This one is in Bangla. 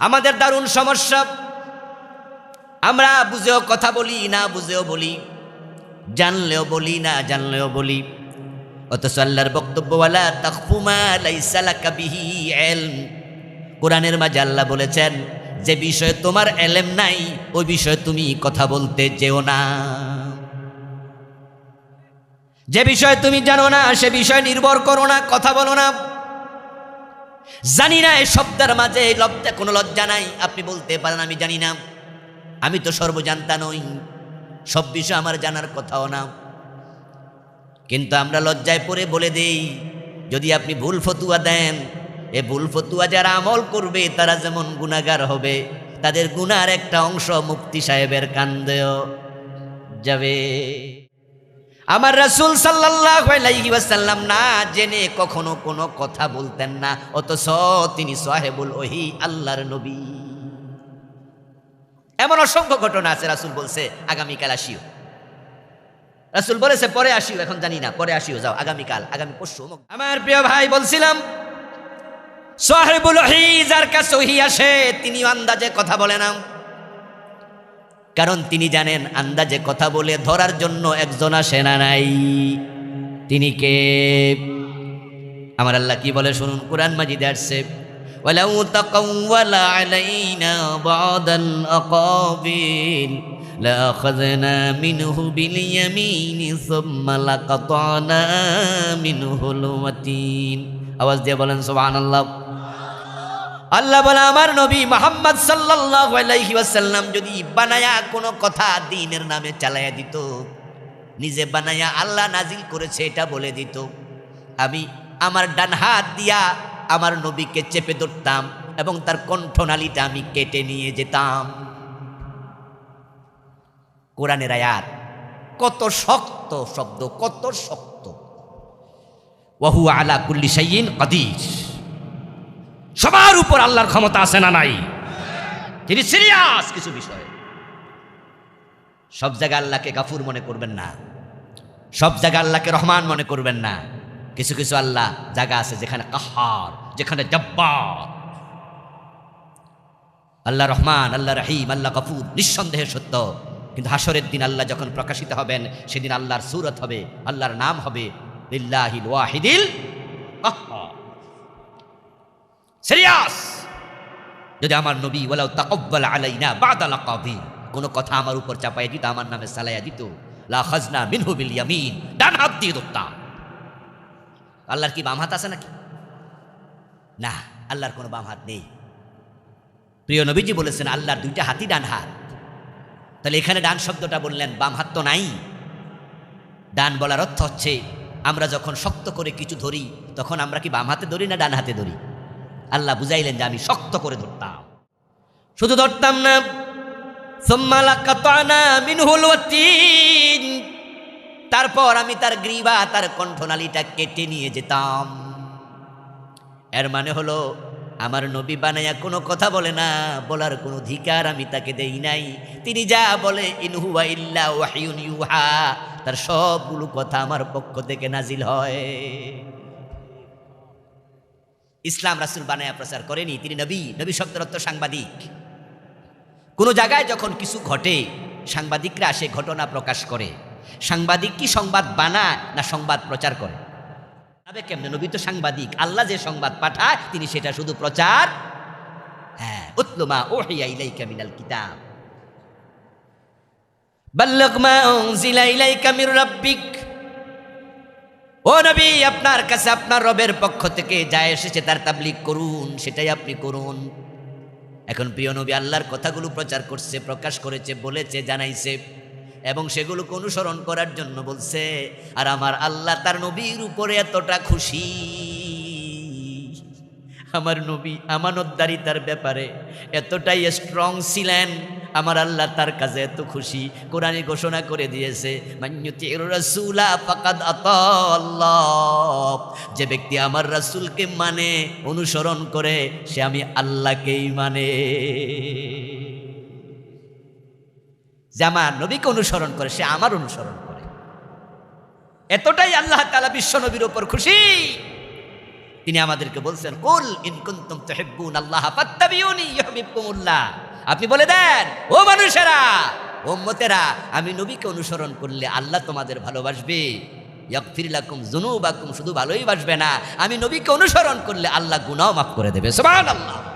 আমাদের দারুণ সমস্যা। আমরা বুঝেও কথা বলি, না বুঝেও বলি, জানলেও বলি, না জানলেও বলি। অথচ আল্লাহর বক্তব্যওয়ালা তাকফুমা কোরআনের মাঝে আল্লাহ বলেছেন, যে বিষয়ে তোমার এলেম নাই ওই বিষয়ে তুমি কথা বলতে যেও না। যে বিষয়ে তুমি জানো না, সে বিষয়ে নির্ভর করো না, কথা বলো না। জানি না, এই শব্দের মাঝে এই লজ্জা কোনো লজ্জা নাই। আপনি বলতে পারেন, আমি জানি না। আমি তো সর্বজান্তা নই। সব বিষয় আমার জানার কথাও না। কিন্তু আমরা লজ্জায় পড়ে বলে দেই, যদি আপনি ভুল ফতুয়া দেন, এ ভুল ফতুয়া যারা আমল করবে, তারা যেমন গুণাগার হবে, তাদের গুনার একটা অংশ মুক্তি সাহেবের কান্দেও যাবে। আমার রাসূল ওয়াসাল্লাম না জেনে কখনো কোনো কথা বলতেন না, অথচ তিনি সাহেবুল ওহি, আল্লাহর নবী। এমন অসংখ্য ঘটনা আছে, রাসূল বলছে, আগামীকাল আসিও। রাসূল বলেছে, পরে আসিও, এখন জানি না, পরে আসিও, যাও, আগামীকাল, আগামী পরশু। আমার প্রিয় ভাই, বলছিলাম, সাহেবুল ওহি যার কাছে ওহি আসে তিনি আন্দাজে কথা বলে না কারণ তিনি জানেন আন্দাজে কথা বলে ধরার জন্য একজন আসে না নাই তিনি কে আমার আল্লাহ কি বলে শুনুন কোরআন মাজিদে আসছে ولو تقول علينا بعض الأقابيل لأخذنا منه باليمين ثم لقطعنا منه الوتين আওয়াজ দিয়ে বলেন সুবহানাল্লাহ আল্লাহ বলে, আমার নবী মোহাম্মদ ওয়াসাল্লাম যদি বানায়া কোনো কথা দিনের নামে চালায়া দিত, নিজে বানায়া আল্লাহ নাজিল করেছে, এটা বলে দিত। আমি আমার ডান হাত দিয়া আমার নবীকে চেপে ধরতাম এবং তার কণ্ঠনালীটা আমি কেটে নিয়ে যেতাম। কোরআনের আয়াত, কত শক্ত শব্দ, কত শক্ত। ওয়াহু আলা কুল্লি কাদির। সবার উপর আল্লাহর ক্ষমতা আছে না নাই? তিনি সিরিয়াস কিছু বিষয়ে। সব জায়গায় আল্লাহকে গাফুর মনে করবেন না। সব জায়গায় আল্লাহকে রহমান মনে করবেন না। কিছু কিছু আল্লাহ জায়গা আছে যেখানে কাহার, যেখানে জব্বার। আল্লাহ রহমান, আল্লাহ রহিম, আল্লাহ গফুর, নিঃসন্দেহে সত্য। কিন্তু হাসরের দিন আল্লাহ যখন প্রকাশিত হবেন, সেদিন আল্লাহর সুরত হবে, আল্লাহর নাম হবে লিল্লাহিল ওয়াহিদিল কাহ্হার সিরিয়াস। যদি আমার নবী ওলাও তাকব্বাল আলাইনা বাদাল কাবিল কোনো কথা আমার উপর চাপাই দিত, আমার নামে সালাইয়া দিত, লা খাজনা মিনহু বিল ইয়ামিন, ডান হাত দিয়ে ধরতাম আল্লাহর কি বাম হাত আছে নাকি? না, আল্লাহর কোনো বাম হাত নেই। প্রিয় নবীজি বলেছেন, আল্লাহর দুইটা হাতই ডান হাত। তাহলে এখানে ডান শব্দটা বললেন, বাম হাত তো নাই। ডান বলার অর্থ হচ্ছে, আমরা যখন শক্ত করে কিছু ধরি, তখন আমরা কি বাম হাতে ধরি না ডান হাতে ধরি? আল্লাহ বুঝাইলেন যে আমি শক্ত করে ধরতাম। শুধু ধরতাম না। তারপর আমি তার গ্রীবা, তার কণ্ঠনালীটা কেটে নিয়ে যেতাম। এর মানে হলো, আমার নবী বানাইয়া কোনো কথা বলে না, বলার কোনো অধিকার আমি তাকে দেই নাই। তিনি যা বলে ইনহুয়া ইল্লা ওয়াহিউন ইউহা, তার সবগুলো কথা আমার পক্ষ থেকে নাজিল হয়। ইসলাম রাসুল বানায়া প্রচার করেনি, তিনি নবী নবী শব্দের সাংবাদিক। কোনো জায়গায় যখন কিছু ঘটে, সাংবাদিকরা সে ঘটনা প্রকাশ করে। সাংবাদিক কি সংবাদ বানায় না সংবাদ প্রচার করে? তবে কেমনে? নবী তো সাংবাদিক, আল্লাহ যে সংবাদ পাঠায়, তিনি সেটা শুধু প্রচার। হ্যাঁ উতলুমা ওহিয়া ইলাইকা মিনাল কিতাব। ইলাইকা মির রাব্বিক। ও নবী, আপনার কাছে আপনার রবের পক্ষ থেকে যা এসেছে তার তাবলিগ করুন, সেটাই আপনি করুন। এখন প্রিয় নবী, আল্লাহর কথাগুলো প্রচার করছে, প্রকাশ করেছে, বলেছে, জানাইছে, এবং সেগুলোকে অনুসরণ করার জন্য বলছে, আর আমার আল্লাহ তার নবীর উপরে এতটা খুশি। আমার নবী আমানতদারিতার ব্যাপারে এতটাই স্ট্রং ছিলেন আমার আল্লাহ তার কাছে এত খুশি। কোরআনে ঘোষণা করে দিয়েছে যে ব্যক্তি আমার রাসূলকে মানে অনুসরণ করে, সে আমি আল্লাহকেই মানে। যে আমার নবীকে অনুসরণ করে, সে আমার অনুসরণ করে। এতটাই আল্লাহ তালা বিশ্ব নবীর ওপর খুশি। তিনি আমাদেরকে বলছেন, কুল ইন কুনতুম আল্লাহ ফাত্তাবিউনি ইউহিব্বুকুমুল্লাহ আপনি বলে দেন, ও মানুষেরা ও মতেরা আমি নবীকে অনুসরণ করলে আল্লাহ তোমাদের ভালোবাসবে। ইয়াগফির জুনুবাকুম শুধু ভালোই বাসবে না, আমি নবীকে অনুসরণ করলে আল্লাহ গুনাও মাফ করে দেবে। সুবহানাল্লাহ।